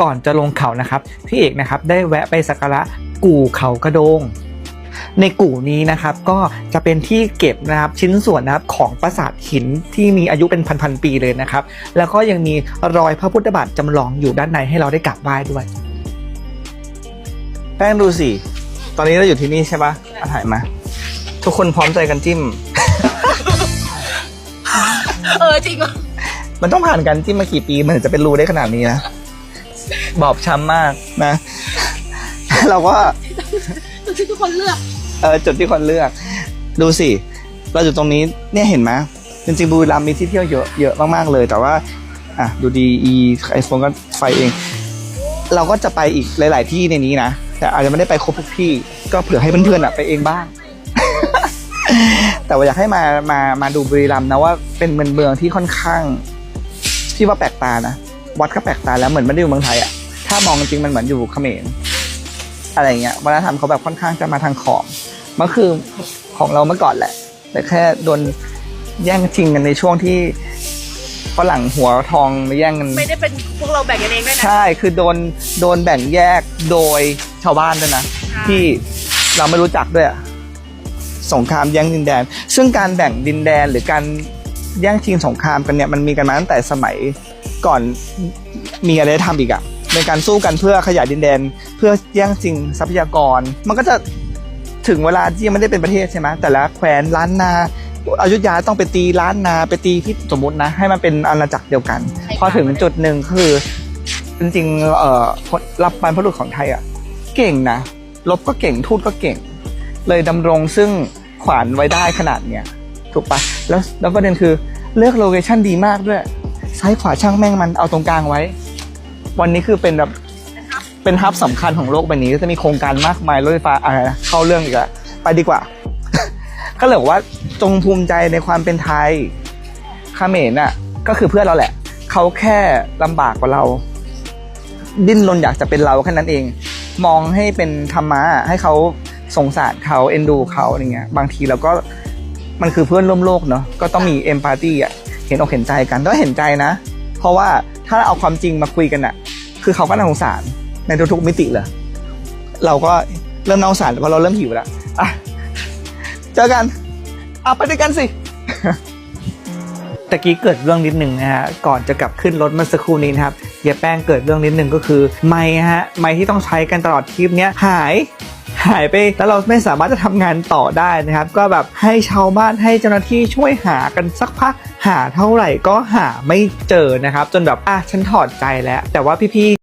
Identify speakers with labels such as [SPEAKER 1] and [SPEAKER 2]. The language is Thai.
[SPEAKER 1] ก่อนจะลงเขานะครับพี่เอกนะครับได้แวะไปสักการะกู่เขากระโดง ในกู่นี้นะครับก็จะเป็นที่เก็บนะครับชิ้นส่วนนะครับของปราสาทหินที่มีอายุเป็นพันๆปีเลยนะครับ แล้วก็ยังมีรอยพระพุทธบาทจำลองอยู่ด้านในให้เราได้กราบไหว้ด้วย แป้งดูสิตอนนี้เราอยู่ที่นี่ใช่ปะอะถ่ายมา ทุกคนพร้อมใจกันจิ้ม
[SPEAKER 2] เออจริงว่ะ
[SPEAKER 1] มันต้องผ่านการจิ้มมากี่ปีมันถึงจะเป็นรูได้ขนาดนี้นะ บอบช้ำมากนะ เราก็
[SPEAKER 2] ตัวที่ทุกคนเลือก
[SPEAKER 1] เออจุดที่คนเลือก ดูสิ เราอยู่ตรงนี้เนี่ยเห็นไหมจริงๆบุรีรัมย์มีที่เที่ยวเยอะเยอะมากๆเลย แต่ว่า อะดูดีอีไอโฟนก็ไฟเอง เราก็จะไปอีกหลาย ๆ ที่ในนี้นะแต่อาจจะไม่ได้ไปครบทุกที่ ก็เผื่อให้เพื่อนๆอะไปเองบ้าง แต่ว่าอยากให้มามามาดูบุรีรัมย์นะว่าเป็นเมืองเมืองที่ค่อนข้างที่ว่าแปลกตานะ วัดก็แปลกตาแล้วเหมือนไม่ได้อยู่เมืองไทยอะถ้ามองจริงๆมันเหมือนอยู่เขมรอะไรเงี้ยวัฒนธรรมเขาแบบค่อนข้างจะมาทางของมันคือของเราเมื่อก่อนแหละ แต่แค่โดนแย่งชิงกันในช่วงที่ฝรั่งหัวทองมาแย่งกัน
[SPEAKER 2] ไม่ได้เป็นพวกเราแบ่งกันเองด้วยนะ
[SPEAKER 1] ใช่คือโดนโดนแบ่งแยกโดยชาวบ้านด้วยนะ
[SPEAKER 2] ใช่
[SPEAKER 1] ที่เราไม่รู้จักด้วยอะสงครามแย่งดินแดน ซึ่งการแบ่งดินแดนหรือการแย่งชิงสงครามกันเนี่ยมันมีกันมาตั้งแต่สมัย ก่อนมีอะไรทำอีกอะในการสู้กันเพื่อขยายดินแดน เพื่อแย่งชิงทรัพยากร มันก็จะถึงเวลาที่ยังไม่ได้เป็นประเทศใช่ไหมแต่ละแคว้นล้านนาอยุธยาต้องไปตีล้านนาไปตีที่สมมตินะ ให้มันเป็นอาณาจักรเดียวกัน พอถึงจุดหนึ่งคือจริงๆเอ่อรับบรรพบุรุษของไทยอะเก่งนะลบก็เก่งทูตก็เก่ง เลยดำรงซึ่งขวานไว้ได้ขนาดเนี้ยถูกปะแล้วแล้วประเด็นคือเลือกโลเคชั่นดีมากด้วย ซ้ายขวาช่างแม่งมันเอาตรงกลางไว้ วันนี้คือเป็นแบบเป็นฮับสำคัญของโลกใบนี้ก็จะมีโครงการมากมายรถไฟฟ้าอะไรนะเข้าเรื่องอีกแล้วไปดีกว่า ก็เลยบอกว่าจงภูมิใจในความเป็นไทยเมน่ะก็คือเพื่อนเราแหละ เขาแค่ลำบากกว่าเรา ดิ้นรนอยากจะเป็นเราแค่นั้นเอง มองให้เป็นธรรมะให้เขาสงสารเขาเอ็นดูเขาอะไรเงี้ย บางทีเราก็มันคือเพื่อนร่วมโลกเนาะก็ต้องมีเอมพัตตีอะ เห็นอกเห็นใจกันต้องเห็นใจนะ เพราะว่าถ้าเอาความจริงมาคุยกันอะคือเขาก็น่าสงสารในทุกๆมิติเลยเราก็เริ่มน่าสงสารเพราะเราเริ่มหิวแล้วอะเจอกันเอาไปด้วยกันสิตะกี้เกิดเรื่องนิดหนึ่งนะฮะก่อนจะกลับขึ้นรถเมื่อสักครู่นี้นะครับเยายแป้งเกิดเรื่องนิดหนึ่งก็คือ ไม้ฮะไม้ที่ต้องใช้กันตลอดทริปเนี้ยหาย หายไปแล้วเราไม่สามารถจะทำงานต่อได้นะครับ ก็แบบให้ชาวบ้านให้เจ้าหน้าที่ช่วยหากันสักพักหาเท่าไหร่ก็หาไม่เจอนะครับ จนแบบอะฉันถอดใจแล้ว แต่ว่าพี่